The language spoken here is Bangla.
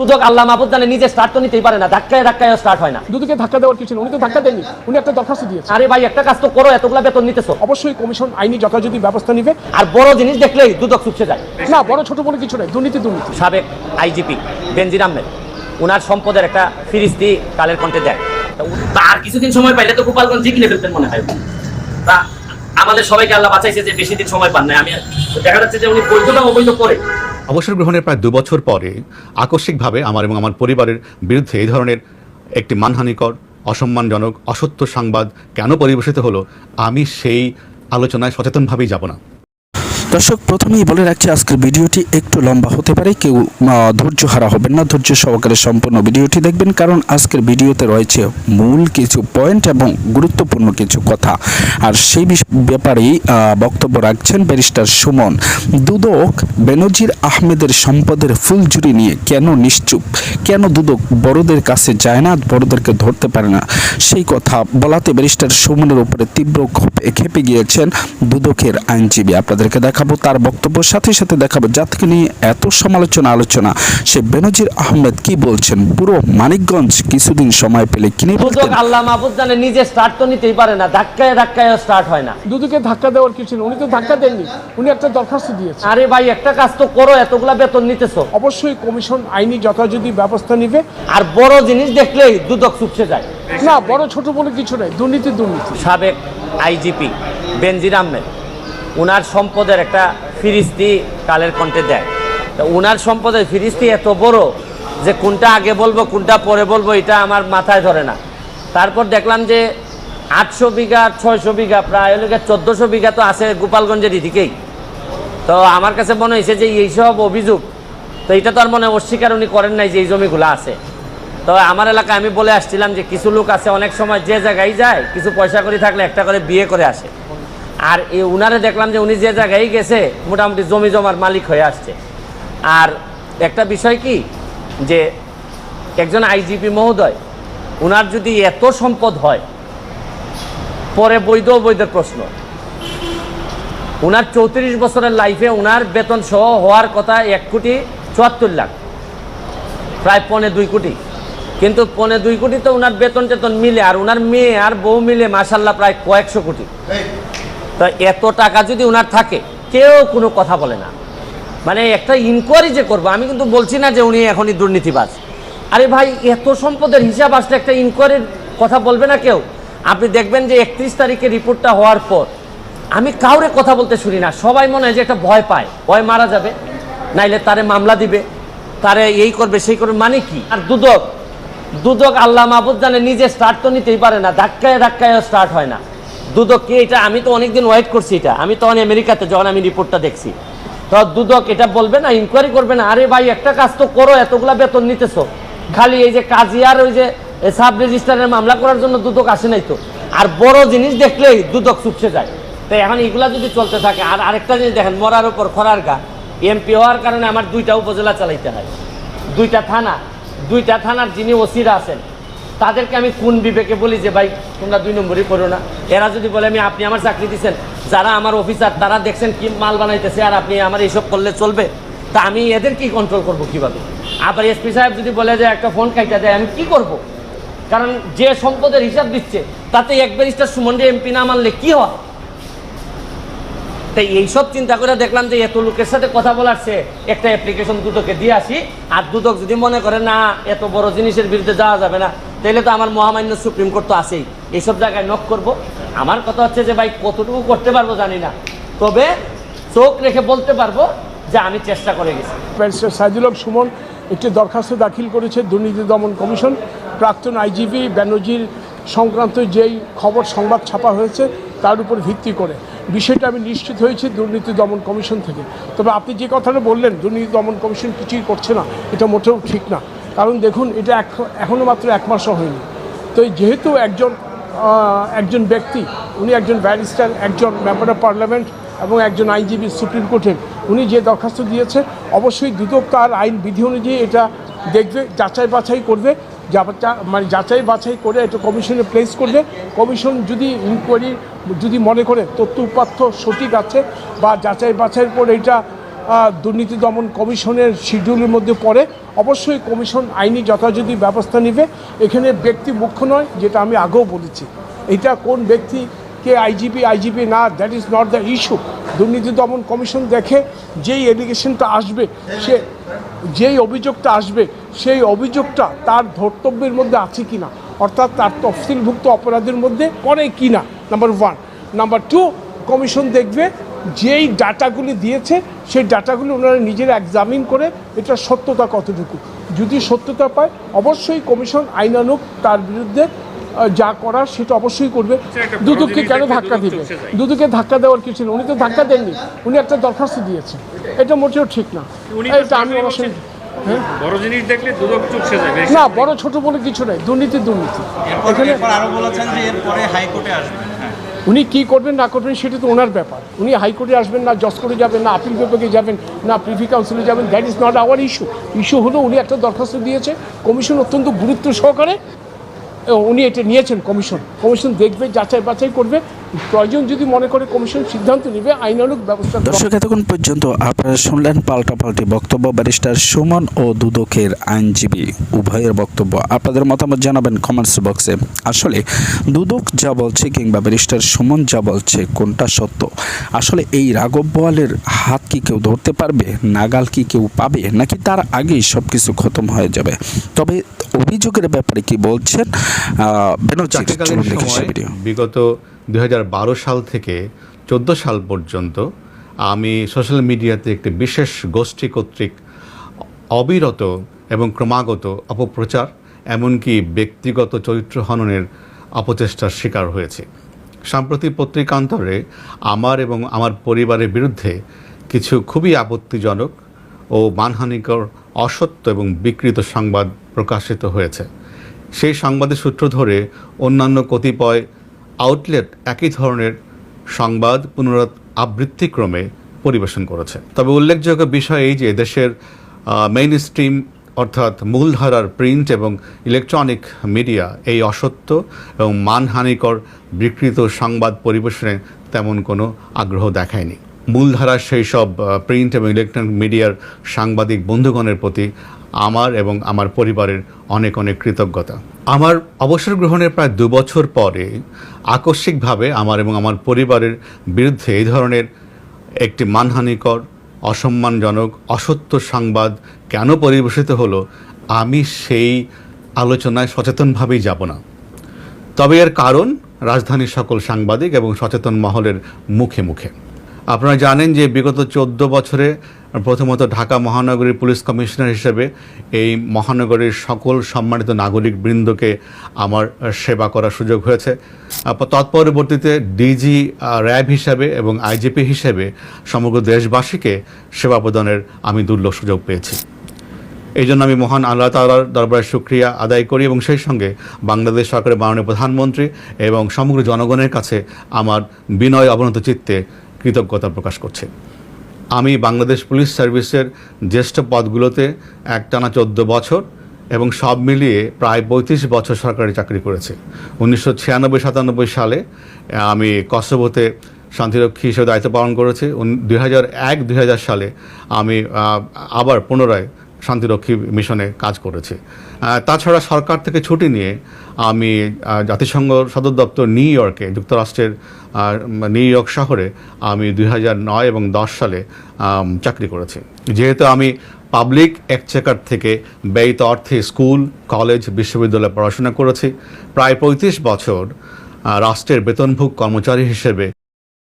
সুযোগ আল্লাহ মাহবুদ জানে নিজে স্টার্ট তো নিতেই পারে না ধাক্কায় ধাক্কায় স্টার্ট হয় না। দুদুকে ধাক্কা দেওয়ার কিছু উনি তো ধাক্কা দেননি উনি একটা দরখাস্ত দিয়েছে আরে ভাই একটা কাজ তো করো এতগুলা বেতন নিতেছো। অবশ্যই কমিশন আইনি যথাযথ ব্যবস্থা নিবে। আর বড় জিনিস দেখলেই দুদক চুপসে যায়। না বড় ছোট বলে কিছু নাই দুর্নীতি দুর্নীতি। সাবেক আইজিপি বেনজির আহমেদ ওনার সম্পদের একটা ফিরিস্তি কালের কণ্ঠে দেয়। তার কিছুদিন সময় পাইলে তো গোপালগঞ্জ কিনে ফেলতেন মনে হয়। তা আমাদের সবাইকে আল্লাহ বাঁচাইছে যে বেশি দিন সময় পান না আমি দেখা যাচ্ছে যে উনি বৈধ না অবৈধ করে। অবসর গ্রহণের প্রায় দু বছর পরে আকস্মিকভাবে আমার এবং আমার পরিবারের বিরুদ্ধে এই ধরনের একটি মানহানিকর, অসম্মানজনক, অসত্য সংবাদ কেন পরিবেশিত হলো, আমি সেই আলোচনায় সচেতনভাবেই যাব না। দর্শক, প্রথমেই বলে রাখছি, আজকের ভিডিওটি একটু লম্বা হতে পারে। কেউ ধৈর্য হারা হবেন না। ধৈর্য সহকারে সম্পূর্ণ ভিডিওটি দেখবেন, কারণ আজকের ভিডিওতে রয়েছে মূল কিছু পয়েন্ট এবং গুরুত্বপূর্ণ কিছু কথা। আর সেই ব্যাপারেই বক্তব্য রাখছেন ব্যারিস্টার সুমন। দুদক বেনজির আহমেদের সম্পদের ফুলঝুরি নিয়ে কেন নিশ্চুপ? কেন দুদক বড়দের কাছে যায় না, বড়দেরকে ধরতে পারে না? সেই কথা বলাতে ব্যারিস্টার সুমনের উপরে তীব্র ক্ষোভে খেপে গিয়েছেন দুদকের আইনজীবী। আপনাদেরকে দেখাবো তার বক্তব্যের সাথে সাথে দেখাবো যাতকে নিয়ে এত সমালোচনা আলোচনা। সে বেনজির আহমেদ কি বলছেন? পুরো মানিকগঞ্জ কিছুদিন সময় পেলে কিনে ফেলতেন। আল্লাহ মাহবুদ জানে নিজে স্টার্ট তো নিতেই পারে না ধাক্কায় ধাক্কায় স্টার্ট হয় না। দুদুকে ধাক্কা দেওয়ার কিছু নেই উনি তো ধাক্কা দেননি উনি একটা দরখাস্ত দিয়েছে আরে ভাই একটা কাজ তো করো এতগুলা বেতন নিতেছো। অবশ্যই কমিশন আইনি যথাযথ ব্যবস্থা নিবে। আর বড় জিনিস দেখলেই দুদক চুপসে যায়। না বড় ছোট বলে কিছু নাই দুর্নীতি দুর্নীতি। সাবেক আইজিপি বেনজির আহমেদ ওনার সম্পদের একটা ফিরিস্তি কালের কণ্ঠে দেয়। তা ওনার সম্পদের ফিরিস্তি এত বড় যে কোনটা আগে বলব, কোনটা পরে বলব, এটা আমার মাথায় ধরে না। তারপর দেখলাম যে আটশো বিঘা, ছয়শো বিঘা, প্রায় হলো চোদ্দোশো বিঘা তো আছে গোপালগঞ্জের এদিকেই। তো আমার কাছে মনে হয়েছে যে এইসব অভিযোগ, তো এটা তো আর মনে অস্বীকার উনি করেন নাই যে এই জমিগুলো আছে। তো আমার এলাকায় আমি বলে আসছিলাম যে কিছু লোক আছে, অনেক সময় যে জায়গায় যায়, কিছু পয়সা করে থাকলে একটা করে বিয়ে করে আসে। আর এই উনারে দেখলাম যে উনি যে জায়গায় গেছে, মোটামুটি জমি জমার মালিক হয়ে আসছে। আর একটা বিষয় কি, যে একজন আইজিপি মহোদয়, উনার যদি এত সম্পদ হয়, পরে বৈধ অবৈধের প্রশ্ন। উনার চৌত্রিশ বছরের লাইফে উনার বেতন সহ হওয়ার কথা এক কোটি চুয়াত্তর লাখ, প্রায় পনে দুই কোটি। কিন্তু পনে দুই কোটি তো উনার বেতন টেতন মিলে, আর উনার মেয়ে আর বউ মিলে মাসাল্লাহ প্রায় কয়েকশো কোটি। তো এত টাকা যদি ওনার থাকে, কেউ কোনো কথা বলে না। মানে একটা ইনকোয়ারি যে করব, আমি কিন্তু বলছি না যে উনি এখনই দুর্নীতিবাজ। আরে ভাই, এত সম্পদের হিসাব আসলে একটা ইনকোয়ারির কথা বলবে না কেউ? আপনি দেখবেন যে একত্রিশ তারিখে রিপোর্টটা হওয়ার পর, আমি কাউরে কথা বলতে শুনি না। সবাই মনে হয় যে একটা ভয় পায়। ভয় মারা যাবে। নাইলে তারে মামলা দিবে। তারে এই করবে, সেই করবে মানে কি? আর দুদক দুদক আল্লাহ মাহবুদ জানে, নিজে স্টার্ট তো নিতেই পারে না। ধাক্কায় ধাক্কায় স্টার্ট হয় না। দুদক কি এটা? আমি তো অনেকদিন ওয়েট করছি এটা। আমি তখন আমেরিকাতে যখন আমি রিপোর্টটা দেখছি। তো দুদক এটা বলবে না ইনকোয়ারি করবে না, আরে ভাই, একটা কাজ তো করো, এতগুলা বেতন নিতেছো। খালি এই যে কাজী আর ওই যে সাব রেজিস্টারের মামলা করার জন্য দুদক আসে নাই তো। আর বড় জিনিস দেখলেই দুদক চুপসে যায়। তো এখন এগুলা যদি চলতে থাকে, আর আরেকটা জিনিস দেখেন, মরার উপর খরার গা। এমপি হওয়ার কারণে আমার দুইটা উপজেলা চালাইতে হয়। দুইটা থানা, দুইটা থানার যিনি ওসিরা আছেন তাদেরকে আমি কোন বিবেকে বলি যে, ভাই, তোমরা দুই নম্বরই করো না? এরা যদি বলে, আমি, আপনি আমার চাকরি দিচ্ছেন যারা আমার অফিসার, তারা দেখছেন কি মাল বানাইতেছে আর আপনি আমার এইসব করলে চলবে, তা আমি এদের কি কন্ট্রোল করব কীভাবে? আবার এসপি সাহেব যদি বলে যে, একটা ফোন কাইটা দেয়, আমি কি করব? কারণ যে সম্পদের হিসাব দিচ্ছে, তাতে এক ব্যারিস্টার সুমন এমপি না মানলে কি হয়? তাই এইসব চিন্তা করে দেখলাম যে, এত লোকের সাথে কথা বলার সে একটা অ্যাপ্লিকেশন দুদকে দিয়ে আসি, আর দুদক যদি মনে করে, না, এত বড় জিনিসের বিরুদ্ধে যাওয়া যাবে না তাহলে তো আমার মহামান্য সুপ্রিম কোর্ট তো আছেই। এইসব জায়গায় নক করব। আমার কথা হচ্ছে যে, ভাই, কতটুকু করতে পারব জানি না। তবে চোখ রেখে বলতে পারব যে, আমি চেষ্টা করে গেছি। ব্যারিস্টার সাইদুল হক সুমন, একটি দরখাস্ত দাখিল করেছে দুর্নীতি দমন কমিশন। প্রাক্তন আইজিপি ব্যানার্জির সংক্রান্ত যেই খবর, সংবাদ ছাপা হয়েছে, তার উপর ভিত্তি করে। বিষয়টা আমি নিশ্চিত হয়েছি দুর্নীতি দমন কমিশন থেকে। তবে আপনি যে কথাটা বললেন, দুর্নীতি দমন কমিশন কিছুই করছে না, এটা মোটেও ঠিক না। কারণ দেখুন, এটা এক- এখনও মাত্র এক মাসও হয়নি। তো যেহেতু একজন একজন ব্যক্তি, উনি একজন ব্যারিস্টার, একজন মেম্বার অফ পার্লামেন্ট এবং একজন আইনজীবী, সুপ্রিম কোর্টের, উনি যে দরখাস্ত দিয়েছে, অবশ্যই দুদক তার আইন বিধি অনুযায়ী এটা দেখবে, যাচাই বাছাই করবে মানে যাচাই বাছাই করে এটা কমিশনে প্লেস করবে। কমিশন যদি ইনকোয়ারি যদি মনে করে তথ্য উপাত্য সঠিক আছে বা যাচাই বাছাইয়ের পর এটা দুর্নীতি দমন কমিশনের শিডিউলের মধ্যে পড়ে। অবশ্যই কমিশন আইনি যথাযথ ব্যবস্থা নেবে। এখানে ব্যক্তি মুখ্য নয়, যেটা আমি আগেও বলেছি। এটা কোন ব্যক্তি, কে আইজিপি আইজিপি না that is not the issue দুর্নীতি দমন কমিশন দেখে যেই এলিগেশনটা আসবে, সে যেই অভিযোগটা আসবে, সেই অভিযোগটা তার ধর্তব্যের মধ্যে আছে কি না অর্থাৎ তার তফসিলভুক্ত অপরাধের মধ্যে পড়ে কি না number one number two commission দেখবে যেই ডাটাগুলি দিয়েছে সেই ডাটাগুলি ওনারা নিজেরা এক্সামিন করে এটা সত্যতা কতটুকু। যদি সত্যতা পায় অবশ্যই কমিশন আইনানুক তার বিরুদ্ধে যা করার সেটা অবশ্যই করবে। দুদককে কেন ধাক্কা দিবে? দুদুকে ধাক্কা দেওয়ার কিছু নেই। উনি তো ধাক্কা দেননি। উনি একটা দরখাস্ত দিয়েছেন। এটা মোটেও ঠিক না। এটা আমি অবশ্যই বলছেন, বড় জিনিস দেখলে দুদক চুপসে যাবে না বড় ছোট বলে কিছু নাই। দুর্নীতি দুর্নীতি। এখানে আরও বলেছেন যে এরপরে হাইকোর্টে আসবেন হ্যাঁ উনি কি করবেন, না করবেন, সেটা তো ওনার ব্যাপার। উনি হাইকোর্টে আসবেন, না জজ করে যাবেন, না আপিল বিভাগে যাবেন, না প্রিভি কাউন্সিলে যাবেন that is not our issue issue হলো উনি একটা দরখাস্ত দিয়েছে কমিশন অত্যন্ত গুরুত্ব সহকারে উনি এটা নিয়েছেন কমিশন কমিশন দেখবে যাচাই বাছাই করবে প্রয়োজন যদি মনে করে কমিশন সিদ্ধান্ত নেবে আইনানুক ব্যবস্থা দর্শক এতক্ষণ পর্যন্ত আপনারা শুনলেন পাল্টাপাল্টি বক্তব্য ব্যারিস্টার সুমন ও দুদকের আইনজীবী। উভয়ের বক্তব্য আপনাদের মতামত জানাবেন কমেন্টস বক্সে আসলে দুদক যা বলছে কিংবা ব্যারিস্টার সুমন যা বলছে কোনটা সত্য? আসলে এই রাঘব বোয়ালের হাত কি কেউ ধরতে পারবে? নাগাল কি কেউ পাবে? নাকি তার আগেই সব কিছু খতম হয়ে যাবে? তবে অভিযোগের ব্যাপারে কি বলছেন বিগত দু হাজার বারো সাল থেকে চোদ্দ সাল পর্যন্ত আমি সোশ্যাল মিডিয়াতে একটি বিশেষ গোষ্ঠী কর্তৃক অবিরত এবং ক্রমাগত অপপ্রচার, এমনকি ব্যক্তিগত চরিত্র হননের অপচেষ্টার শিকার হয়েছে। সাম্প্রতিক পত্রিকান্তরে আমার এবং আমার পরিবারের বিরুদ্ধে কিছু খুবই আপত্তিজনক ও মানহানিকর, অসত্য এবং বিকৃত সংবাদ প্রকাশিত হয়েছে। সেই সংবাদের সূত্র ধরে অন্যান্য কতিপয় আউটলেট একই ধরনের সংবাদ পুনরাত আবৃত্তিক্রমে পরিবেশন করেছে। তবে উল্লেখযোগ্য বিষয় এই যে দেশের মেইন স্ট্রিম অর্থাৎ মূলধারার প্রিন্ট এবং ইলেকট্রনিক মিডিয়া এই অসত্য এবং মানহানিকর বিকৃত সংবাদ পরিবেশনে তেমন কোনো আগ্রহ দেখায়নি। মূলধারার সেই সব প্রিন্ট এবং ইলেকট্রনিক মিডিয়ার সাংবাদিক বন্ধুগণের প্রতি আমার এবং আমার পরিবারের অনেক অনেক কৃতজ্ঞতা। আমার অবসর গ্রহণের প্রায় দু বছর পরে আকস্মিকভাবে আমার এবং আমার পরিবারের বিরুদ্ধে এই ধরনের একটি মানহানিকর, অসম্মানজনক, অসত্য সংবাদ কেন পরিবেশিত হলো, আমি সেই আলোচনায় সচেতনভাবেই যাব না। তবে এর কারণ রাজধানীর সকল সাংবাদিক এবং সচেতন মহলের মুখে মুখে। আপনারা জানেন যে বিগত চোদ্দ বছরে প্রথমত ঢাকা মহানগরীর পুলিশ কমিশনার হিসেবে এই মহানগরীর সকল সম্মানিত নাগরিক বৃন্দকে আমার সেবা করার সুযোগ হয়েছে। তৎপরবর্তীতে ডিজি র্যাব হিসাবে এবং আইজিপি হিসেবে সমগ্র দেশবাসীকে সেবা প্রদানের আমি দুর্লভ সুযোগ পেয়েছি। এই জন্য আমি মহান আল্লাহ তালার দরবারে শুক্রিয়া আদায় করি এবং সেই সঙ্গে বাংলাদেশ সরকারের মাননীয় প্রধানমন্ত্রী এবং সমগ্র জনগণের কাছে আমার বিনয় অবনত চিত্তে কৃতজ্ঞতা প্রকাশ করছি। আমি বাংলাদেশ পুলিশ সার্ভিসের জ্যেষ্ঠ পদগুলোতে একটানা চোদ্দ বছর এবং সব মিলিয়ে প্রায় পঁয়ত্রিশ বছর সরকারি চাকরি করেছি। উনিশশো ছিয়ানব্বই সাতানব্বই সালে আমি কসবোতে শান্তিরক্ষী হিসেবে দায়িত্ব পালন করেছি। দুই হাজার এক, দুই হাজার সালে আমি আবার পুনরায় শান্তিরক্ষী মিশনে কাজ করেছি। তাছাড়া সরকার থেকে ছুটি নিয়ে আমি জাতিসংঘ সদর দপ্তর নিউ ইয়র্কে, যুক্তরাষ্ট্রের নিউ ইয়র্ক শহরে আমি দুই নয় এবং দশ সালে চাকরি করেছি। যেহেতু আমি পাবলিক একচেকার থেকে ব্যয়িত অর্থে স্কুল, কলেজ, বিশ্ববিদ্যালয়ে পড়াশোনা করেছি, প্রায় পঁয়ত্রিশ বছর রাষ্ট্রের বেতনভোগ কর্মচারী হিসেবে